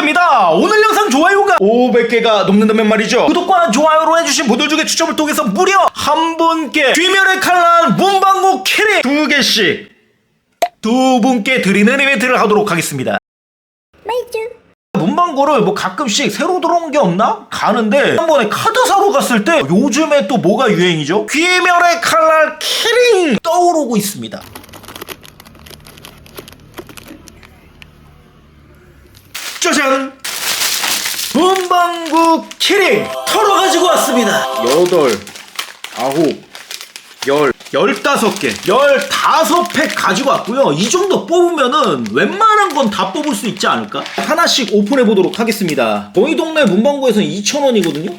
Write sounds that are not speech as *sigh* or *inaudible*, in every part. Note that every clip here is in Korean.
문제입니다. 오늘 영상 좋아요가 500개가 넘는다면 말이죠. 구독과 좋아요로 해주신 분들 중에 추첨을 통해서 무려 한 분께 귀멸의 칼날 문방구 캐릭 두 개씩 두 분께 드리는 이벤트를 하도록 하겠습니다. 문방구를 뭐 가끔씩 새로 들어온 게 없나? 가는데 한 번에 카드 사러 갔을 때 요즘에 또 뭐가 유행이죠? 귀멸의 칼날 키링 떠오르고 있습니다. 짜잔! 문방구 키링 털어 가지고 왔습니다. 여덟, 아홉, 열, 열다섯 개, 열다섯 팩 가지고 왔고요. 이 정도 뽑으면은 웬만한 건 다 뽑을 수 있지 않을까? 하나씩 오픈해 보도록 하겠습니다. 저희 동네 문방구에서는 2,000원이거든요.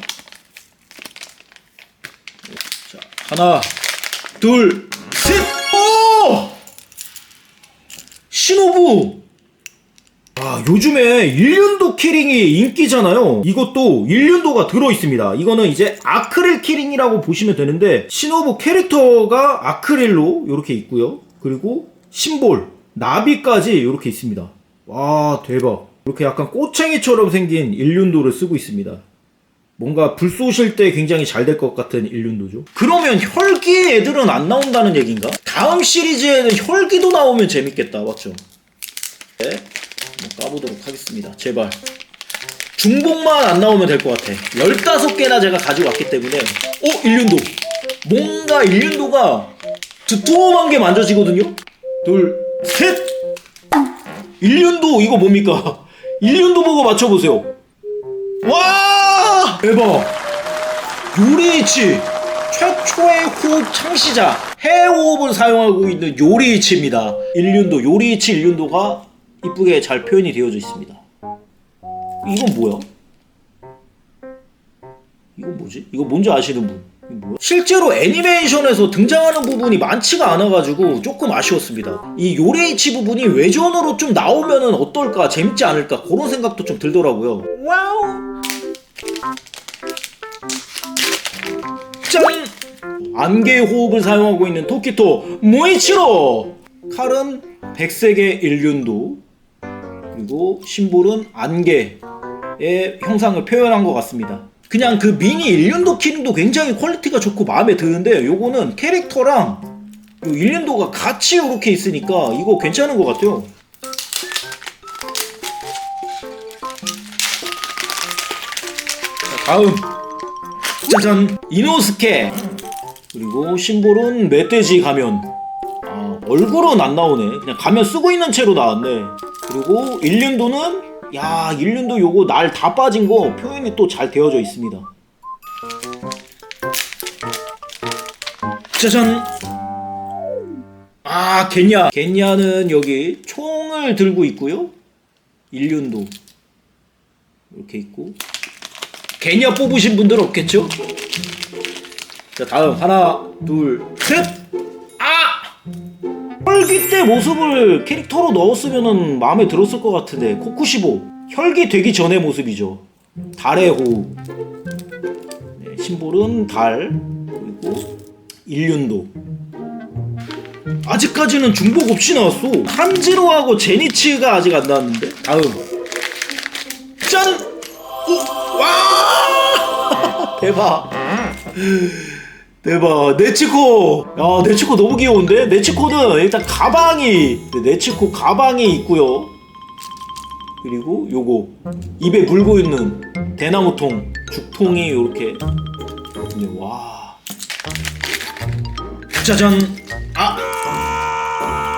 자, 하나, 둘, 셋, 오! 신호부! 아, 요즘에 일륜도 키링이 인기잖아요. 이것도 일륜도가 들어있습니다. 이거는 이제 아크릴 키링이라고 보시면 되는데, 신호부 캐릭터가 아크릴로 이렇게 있고요. 그리고 심볼, 나비까지 이렇게 있습니다. 와, 대박. 이렇게 약간 꼬챙이처럼 생긴 일륜도를 쓰고 있습니다. 뭔가 불 쏘실 때 굉장히 잘 될 것 같은 일륜도죠. 그러면 혈기 애들은 안 나온다는 얘기인가? 다음 시리즈에는 혈기도 나오면 재밌겠다, 맞죠? 네. 까보도록 하겠습니다. 제발. 중복만 안 나오면 될 것 같아. 15개나 제가 가지고 왔기 때문에. 어? 일륜도. 뭔가 일륜도가 두툼한 게 만져지거든요? 둘, 셋! 일륜도 이거 뭡니까? 일륜도 보고 맞춰보세요. 와! 대박! 요리이치! 최초의 호흡 창시자 해호흡을 사용하고 있는 요리이치입니다. 일륜도 요리이치 일륜도가 이쁘게 잘 표현이 되어져 있습니다. 이건 뭐야? 이건 뭐지? 이거 뭔지 아시는 분? 이거 뭐야? 실제로 애니메이션에서 등장하는 부분이 많지가 않아가지고 조금 아쉬웠습니다. 이 요리이치 부분이 외전으로 좀 나오면은 어떨까? 재밌지 않을까? 그런 생각도 좀 들더라고요. 와우! 짠! 안개 호흡을 사용하고 있는 토키토 모이치로! 칼은 백색의 일륜도 그리고 심볼은 안개의 형상을 표현한 것 같습니다. 그냥 그 미니 일륜도 키링도 굉장히 퀄리티가 좋고 마음에 드는데 요거는 캐릭터랑 요 일륜도가 같이 이렇게 있으니까 이거 괜찮은 것 같아요. 자, 다음. 짜잔 이노스케. 그리고 심볼은 멧돼지 가면. 아, 얼굴은 안 나오네. 그냥 가면 쓰고 있는 채로 나왔네 그리고 일륜도는 야 일륜도 요거 날 다 빠진 거 표현이 또 잘 되어져 있습니다. 짜잔. 아 겐야. 겐야는 여기 총을 들고 있고요. 일륜도. 이렇게 있고. 겐야 뽑으신 분들 없겠죠? 자 다음. 하나 둘셋. 아! 혈기 때 모습을 캐릭터로 넣었으면 마음에 들었을 것 같은데 코쿠시보. 혈기 되기 전의 모습이죠. 달의 호흡 네, 심볼은 달 그리고 일륜도. 아직까지는 중복 없이 나왔어. 한지로하고 제니치가 아직 안 나왔는데? 다음. 짠! 오! 와! *laughs* 대박 대박. 네치코. 야 네치코 너무 귀여운데? 네치코는 일단 가방이 네, 네치코 가방이 있고요. 그리고 요거. 입에 물고 있는 대나무통 죽통이 이렇게 와. 짜잔. 아!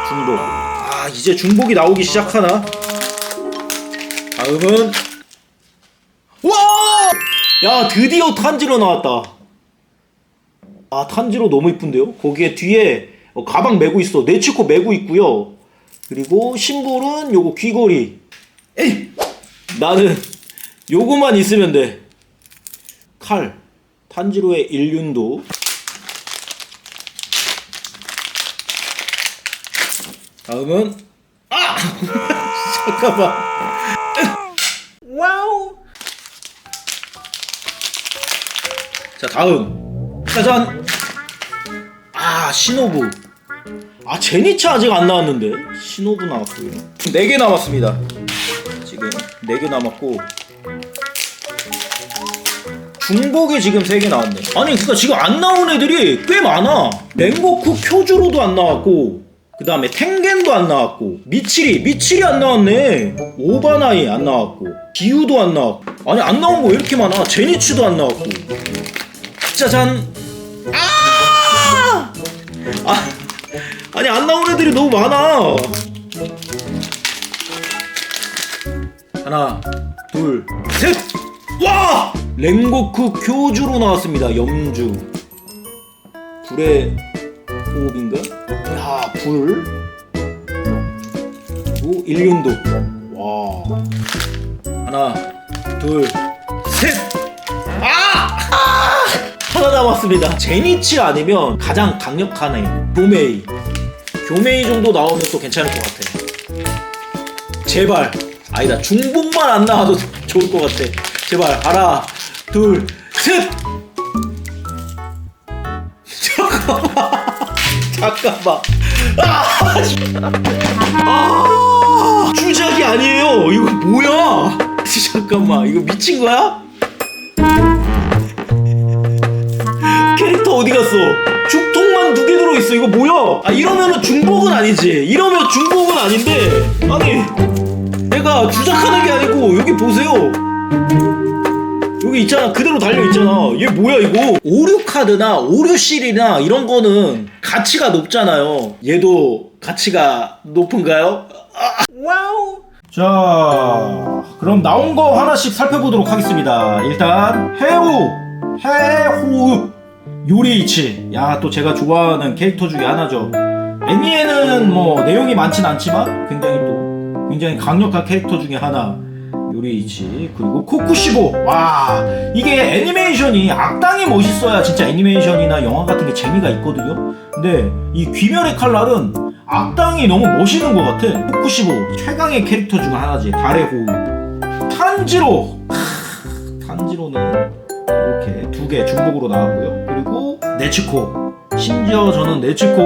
중복. 아 이제 중복이 나오기 시작하나? 다음은 와! 야 드디어 탄지로 나왔다 아 탄지로 너무 이쁜데요? 거기에 뒤에 어, 가방 메고 있어. 네치코 메고 있고요. 그리고 심볼은 요거 귀걸이. 에이! 나는 요거만 있으면 돼 칼. 탄지로의 일륜도. 다음은 아! *laughs* 잠깐만. 와우! 자 다음 짜잔. 아 신호부. 아 제니차 아직 안 나왔는데? 신호부 나왔고요. 4개 남았습니다. 지금 4개 남았고. 중복이 지금 3개 나왔네. 아니 그니까 지금 안 나온 애들이 꽤 많아. 랭고쿠 쿄주로도 안 나왔고 그 다음에 탱겐도 안 나왔고 미치리 미치리 안 나왔네. 오바나이 안 나왔고 기우도 안 나왔고. 아니 안 나온 거 왜 이렇게 많아? 제니츠도 안 나왔고. 짜잔. 아! 아 아니 안 나온 애들이 너무 많아. 하나 둘 셋 와! 랭고쿠 교주로 나왔습니다 염주. 불의 호흡인가? 야불? 그리고 일륜도. 와. 하나 둘 남았습니다. 제니치 아니면 가장 강력한 애 교메이. 교메이 정도 나오면 또 괜찮을 것 같아. 제발. 아니다 중복만 안 나와도 *laughs* 좋을 것 같아. 제발. 하나 둘 셋! *laughs* 잠깐만. 잠깐만. 아, 씨. 아! 주작이 아니에요. 이거 뭐야? *laughs* 잠깐만. 이거 미친 거야? 어디 갔어? 죽통만 두 개 들어있어. 이거 뭐야? 아 이러면은 중복은 아니지. 이러면 중복은 아닌데. 아니 내가 주작하는 게 아니고 여기 보세요. 여기 있잖아. 그대로 달려있잖아. 얘 뭐야 이거? 오류 카드나 오류 실이나 이런 거는 가치가 높잖아요. 얘도 가치가 높은가요? 와우. 자 그럼 나온 거 하나씩 살펴보도록 하겠습니다. 일단 해우. 해호읍 요리이치. 야 또 제가 좋아하는 캐릭터 중에 하나죠. 애니에는 뭐 내용이 많진 않지만 굉장히 또 굉장히 강력한 캐릭터 중에 하나 요리이치. 그리고 코쿠시보. 와 이게 애니메이션이 악당이 멋있어야 진짜 애니메이션이나 영화 같은 게 재미가 있거든요. 근데 이 귀멸의 칼날은 악당이 너무 멋있는 것 같아. 코쿠시보. 최강의 캐릭터 중 하나지. 달의 호흡. 탄지로. 크, 탄지로는 이렇게 두 개 중복으로 나왔고요. 그리고 네츠코. 심지어 저는 네츠코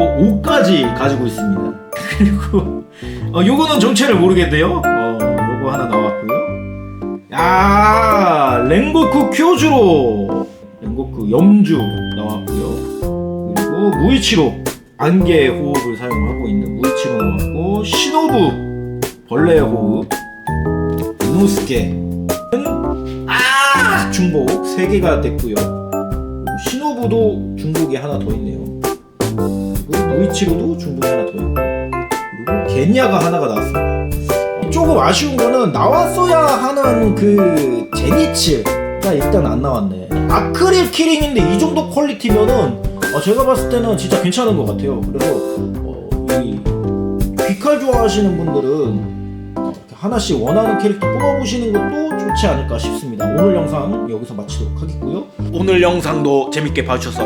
5까지 가지고 있습니다. *laughs* 그리고 어, 요거는 정체를 모르겠네요. 어, 요거 하나 나왔고요. 야, 랭고쿠 쿄주로. 랭고쿠 염주 나왔고요. 그리고 무이치로 안개의 호흡을 사용하고 있는 무이치로 나왔고 시노부 벌레의 호흡 이노스케 아 중복 3개가 됐고요. 신호부도 중복이 하나 더 있네요. 그리고 무이치로도 중복이 하나 더 있고 그리고 게니아가 하나가 나왔습니다. 조금 아쉬운 거는 나왔어야 하는 그 제니츠가 일단 안 나왔네. 아크릴 키링인데 이 정도 퀄리티면은 어, 제가 봤을 때는 진짜 괜찮은 것 같아요. 그래서 어, 이 귀칼 좋아하시는 분들은 하나씩 원하는 캐릭터 뽑아보시는 것도 좋지 않을까 싶습니다. 오늘 영상 여기서 마치도록 하겠고요. 오늘 영상도 재밌게 봐주셔서